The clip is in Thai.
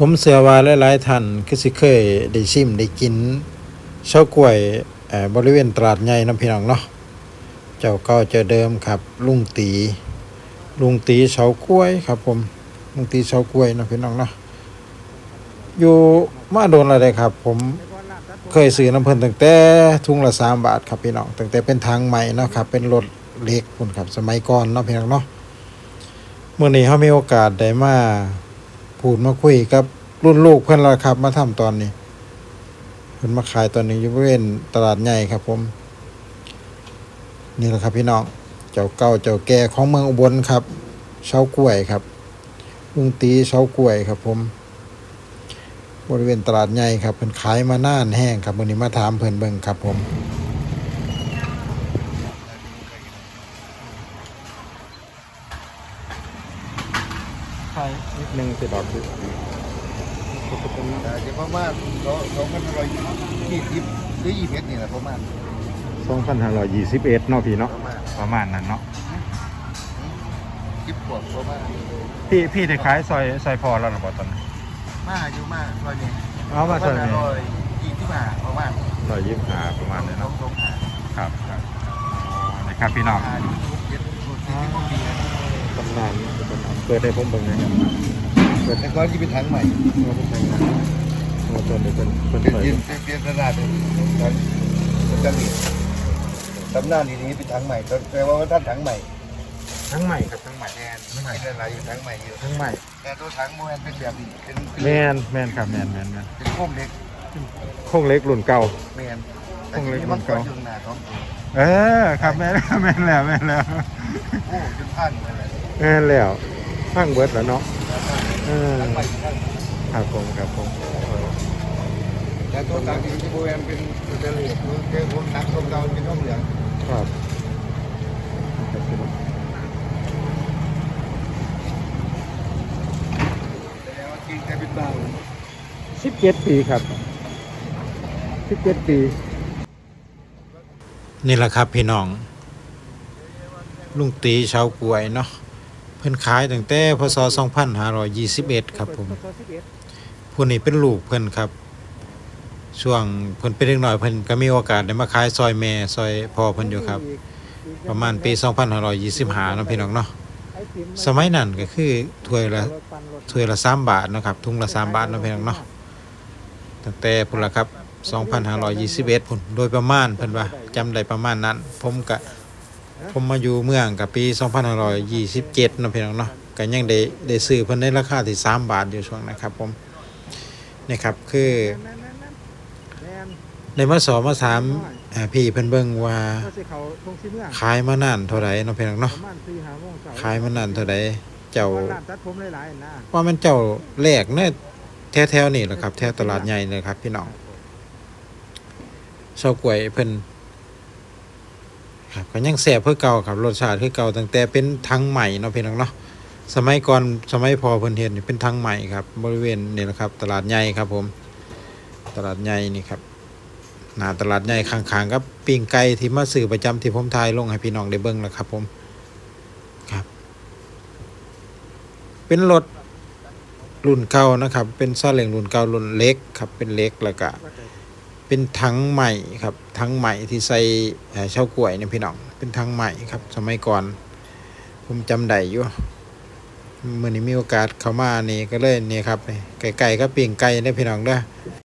ผมเสือว่าหลายๆท่านคือสิเคยได้ชิมได้กินเฉากล้วยบริเวณตลาดใหญ่น้ำพี่น้องเนาะเจ้าก่าเจ้าเดิมครับ ลุงตี ลุงตีเฉากล้วยครับผมลุงตีเฉากล้วยนาะพี่น้องเนาะอยู่มาโดนอะไรครับ ผมเคยซื้อน้ำเพิ่นตั้งแต่ถุงละสามบาทครับพี่น้องตั้งแต่เป็นทางใหม่นะครับ เป็นรถเล็กพุ่นครับสมัยก่อนเนาะพี่น้องเนาะเมื่อนี้เขามีโอกาสได้มา พูดมาคุยกับรุ่นลูกเพื่อนเราครับ มาทำตอนนี้เพิ่อนมาขายตอนนี้อยู่บริเวณตลาดใหญ่ครับ ผม นี่แหละครับพี่น้องเจ้าเก่าเจ้าแก่ของเมืองอุบลครับเฉากล้วยครับลุงตีเฉากล้วยครับ ผม บริเวณตลาดใหญ่ครับเพิ่นขายมาน่านแห้งครับวันนี้มาถามเพิ่นเบิ่งครับ ผม ขายนิดนึงสิดอกแต่จะประมาณสองพันห้าร้อยยี่สิบหรือยี่สิบเอ็ดนี่แหละประมาณ2521เนาะพี่เนาะประมาณประมาณนั้นเนาะสิบกว่าประมาณพี่พี่ได้ขายซอยซอยพอแล้วหรือเปล่าตอนนั้นมากอยู่มากร้อยนี่เอามาซอยนี้ร้อยยี่สิบห้าประมาณร้อยยี่สิบห้าประมาณนี้สอเนาะงสองห้าครับครับนี่ครับพี่น้อง นานเปิดให้ผมเบิ่งหนะครับเปิดแต่ก่อนที่เป็นถังใหม่มาเป็นทางนั้นมาจนเดี๋ยวเป็นเป็นเป็นเปิดยืนเป็นเปลี่ยนกระดาษเป็นการเป็นการเรียนตำนานนี้เป็นถังใหม่แต่ว่าท่านถังใหม่ทั้งใหม่ครับทั้งใหม่แทนไม่ใช่อะไรอยู่ถังใหม่อยู่ทั้งใหม่แต่ตัวถังโมเนเป็นแบบนี้เป็นแมนแมนครับแมนแมนแมนเป็นโค้งเล็กโค้งเล็กรุ่นเก่าแมนโค้งเล็กแต่เหมืมันก็เก่าอยู่หนาท้องตัวเออครับแมนแมนแล้วแมนแล้วโอ้จนพันไปเลย แมนแล้วฟังเบิดแล้วเนาะเออถังใหม่ทั้งครับผมครับผมแต่ตัวต่างที่ที่โบแอมเป็นเป็นเลือดคือผมหนักตรงเราเป็นท้องเหลืองครับครับพี่น้องแต่ว่าจริงแต่เป็นเบาสิบเจ็ดปีครับสิบเจ็ดปี นี่แหละครับพี่น้อง ลุงตีชาวกล้วยเนาะ เพิ่นขายตั้งแต่พศ2521 ครับผม ผู้นี้เป็นลูกเพิ่นครับ ช่วงเพิ่นเป็นเด็กน้อยเพิ่นก็มีโอกาสได้มาขายซอยแม่ซอยพ่อเพิ่นอยู่ครับ ประมาณปี 2525เนาะพี่น้องเนาะสมัยนั้นก็คือถ้วยละถ้วยละ 3 บาทเนาะครับถุงละ 3 บาทเนาะพี่น้องเนาะตั้งแต่พุ่นละครับ 2521พุ่นโดยประมาณเพิ่นว่าจำได้ประมาณนั้น ผมก็ ผมมาอยู่เมืองกับปี 2527เนาะพี่น้องเนาะก็ยังได้ได้ซื้อเพิ่นในราคาที่ 3 บาทอยู่ช่วงนะครับผมนี่ครับคือในมาสอบมาถามอ่าพี่เพิ่นเบิ่งว่าขายมานานเท่าไหร่เนาะพี่น้องเนาะขายมานานเท่าไหร่เจ้าตัดผมหลายๆนะว่ามันเจ้าแรกเนี่ยแถวๆนี่แหละครับแถวตลาดใหญ่เลยครับ พี่น้องเฉากล้วยเพิ่น ครับก็ยังแซ่บเพื่อเก่าครับรสชาติคือเก่าตั้งแต่เป็นทังใหม่เนาะพี่น้องเนาะสมัยก่อนสมัยพอเพิ่นเฮ็นเป็นทังใหม่ครับ บริเวณนี่แหละครับ ตลาดใหญ่ครับผม ตลาดใหญ่นี่ครับหน้าตลาดใหญ่ข้างๆกับปิ้งไก่ที่มาซื้อประจำที่ผมถ่ายลงให้พี่น้องได้เบิ่งแล้วครับผมครับ เป็นรถรุ่นเก่านะครับ เป็นซาเล้งรุ่นเก่ารุ่นเล็กครับ เป็นเล็กแล้วก็ เป็นถังใหม่ครับถังใหม่ที่ใส่เช่ากล้วยเนี่ยพี่น้องเป็นถังใหม่ครับ สมัยก่อน ผมจำได้อยู่เมื่อนี้มีโอกาสเข้ามานี่ก็เลยนี่ครับไกล้ๆก็เปลี่ยนไก่ได้พี่น้องเด้อ